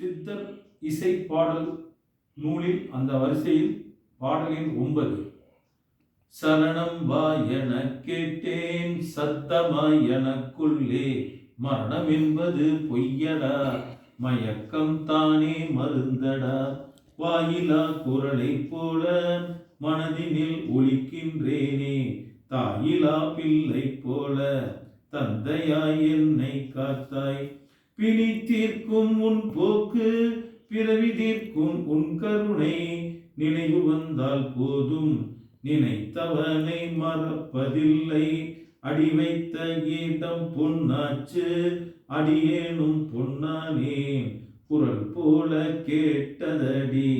சித்தர் இசை பாடல் நூலில் அந்த வரிசையில் பாடலின் ஒன்பது. சரணம் வா என கேட்டேன் சத்தமாய் எனக்குள்ளே மரணம் என்பது பொய்யடா மயக்கம் தானே மருந்தடா. வாயிலா குரலை போல மனதினில் ஒலிக்கின்றேனே தாயிலா பிள்ளை போல தந்தையாய் என்னை காத்தாய். பிணி தீர்க்கும் உன் போக்கு பிறவி தீர்க்கும் உன் கருணை. நினைவு வந்தால் போதும் நினைத்தவனை மறப்பதில்லை. அடி வைத்த கீதம் பொன்னாச்சு அடியேனும் பொன்னானேன் குரல் போல கேட்டதடி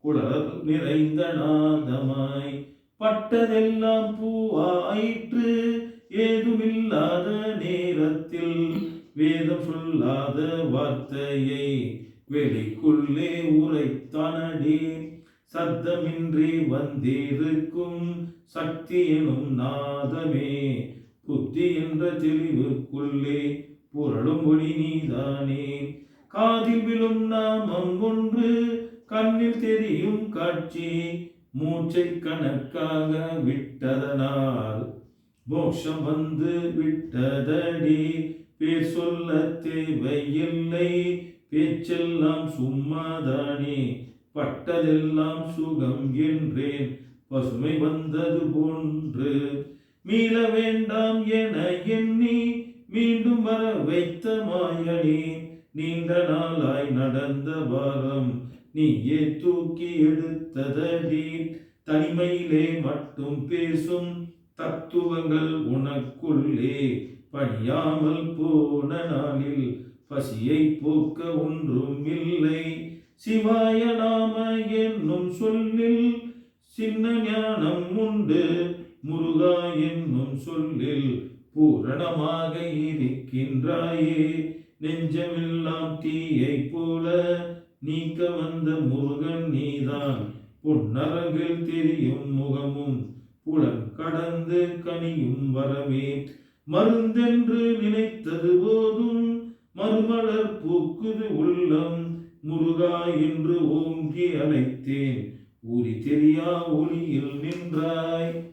குளர் நிறைந்த நாதமாய். பட்டதெல்லாம் பூவாயிற்று ஏதுமில்லாத நேரத்தில் வேதம் சொல்லாத வார்த்தையை வெளிக்குள்ளே உரைத்தானடி. சத்தமின்றி வந்திருக்கும் சக்தி எனும் நாதமே. புத்தி என்ற தெளிவுக்குள்ளே புரளும் ஒளி நீதானே. காதில் விழும் நாமம் ஒன்று கண்ணில் தெரியும் காட்சி. மூச்சை கணக்காக விட்டதனால் மோஷம் வந்து விட்டதடி. பேர் சொல்ல தேவையில்லை. பேச்செல்லாம் சும்மாதானே. பட்டதெல்லாம் சுகம் என்றேன். பசுமை வந்தது போன்று. மீள வேண்டாம் என எண்ணி மீண்டும் வர வைத்த மாயனே. நீண்ட நாளாய் நடந்த பாரம் நீயே தூக்கி எடுத்ததடி. தனிமையிலே மட்டும் பேசும் தத்துவங்கள் உனக்குள்ளே. பணியாமல் போன நாளில் பசியை போக்க ஒன்றும் இல்லை சிவாய நாம என்னும் சொல்லில் சின்ன ஞானம் உண்டு. முருகா என்னும் சொல்லில் பூரணமாக இருக்கின்றாயே. நெஞ்சமெல்லாம் தீயை போல நீக்க வந்த முருகன் நீதான். பொன்னரங்கில் தெரியும் முகமும் புலன் கடந்து கனியும் வரமே. மருந்தென்று நினைத்தது போதும். மறுமலர் பூக்குது உள்ளம். முருகா என்று ஓங்கி அழைத்தேன் ஊறி தெரியா ஒளியில் நின்றாய்.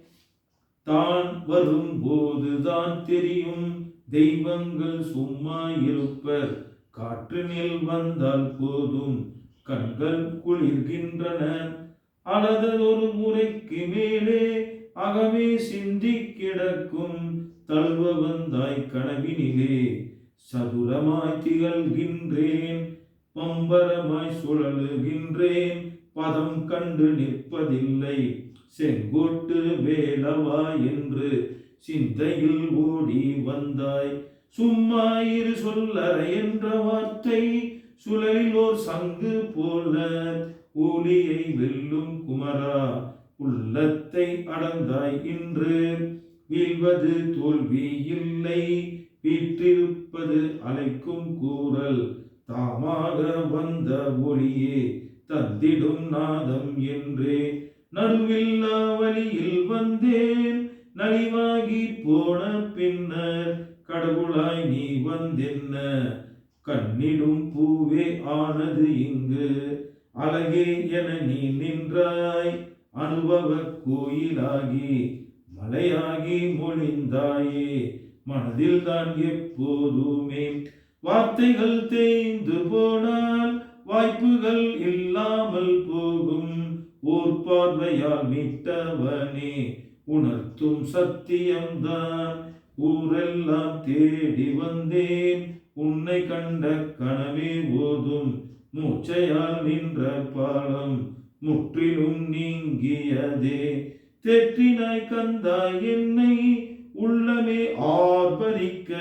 தான் வரும் போதுதான் தெரியும். தெய்வங்கள் சும்மா இருப்பர். காற்றினில் வந்தால் போதும். கண்கள் குளிர்கின்றன. அழதொரு முறைக்கு மேலே அகமே சிந்தி கிடக்கும். தழுவ வந்தாய் கனவினிலே சதுரமாய் திகழ்கின்றேன் பம்பரமாய் சுழலுகின்றேன் பதம் கண்டு நிற்பதில்லை செங்கோட்டு வேலவா என்று சிந்தையில் ஓடி வந்தாய். சும்மா இரு சொல்லற என்ற வார்த்தை சுழலிலோர் சங்கு போல ஒளியை வெல்லும் குமரா உள்ளத்தை அடந்தாய் இன்று. வீழ்வது தோல்வி இல்லை. வீற்றிருப்பது அழைக்கும் கூறல் தாமாக வந்த ஒளியே தந்திடும் நாதம் என்றே. நடுவில்லா வழியில் வந்தேன் நலிவாகி போன பின்னர் கடவுளாய் நீ வந்தென்ன? கண்ணிடும் பூவே ஆனது இங்கு அழகே என நீ நின்றாய். அனுபவ கோயிலாகி மலையாகி மொழிந்தாயே மனதில் தான் எப்போதுமே வார்த்தைகள் தேய்ந்து போனால் வாய்ப்புகள் இல்லாமல் போகும். ஓர் பார்வையால் மீட்டவனே உணர்த்தும் சத்தியம்தான். ஊரெல்லாம் தேடி வந்தேன் உன்னை கண்ட கனவே ஓதும். மூச்சையால் நின்ற பாலம் முற்றிலும் நீங்கியதே. தெற்றினாய் கந்தாய் என்னை உள்ளமே ஆர்ப்பரிக்க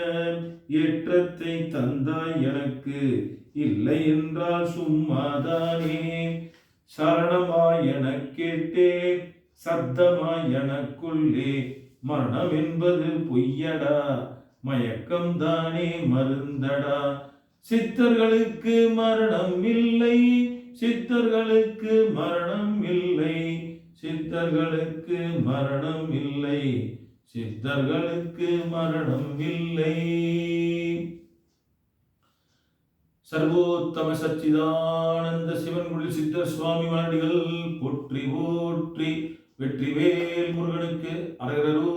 ஏற்றத்தை தந்தாய் எனக்கு இல்லை என்றால் சும்மாதானே. சரணமாய் என கேட்டே சத்தமாய் எனக்குள்ளே மரணம் என்பது பொய்யடா மயக்கம் தானே மருந்தடா. சித்தர்களுக்கு மரணம் இல்லை சித்தர்களுக்கு மரணம் இல்லை சித்தர்களுக்கு மரணம் இல்லை. சித்தர்களுக்கு மரணம் இல்லை. சர்வோத்தம சச்சிதானந்த சிவன் சிவன்குடி சித்தர் சுவாமி மலடிகள் போற்றி போற்றி வெற்றிவேல் முருகனுக்கு அரகரோ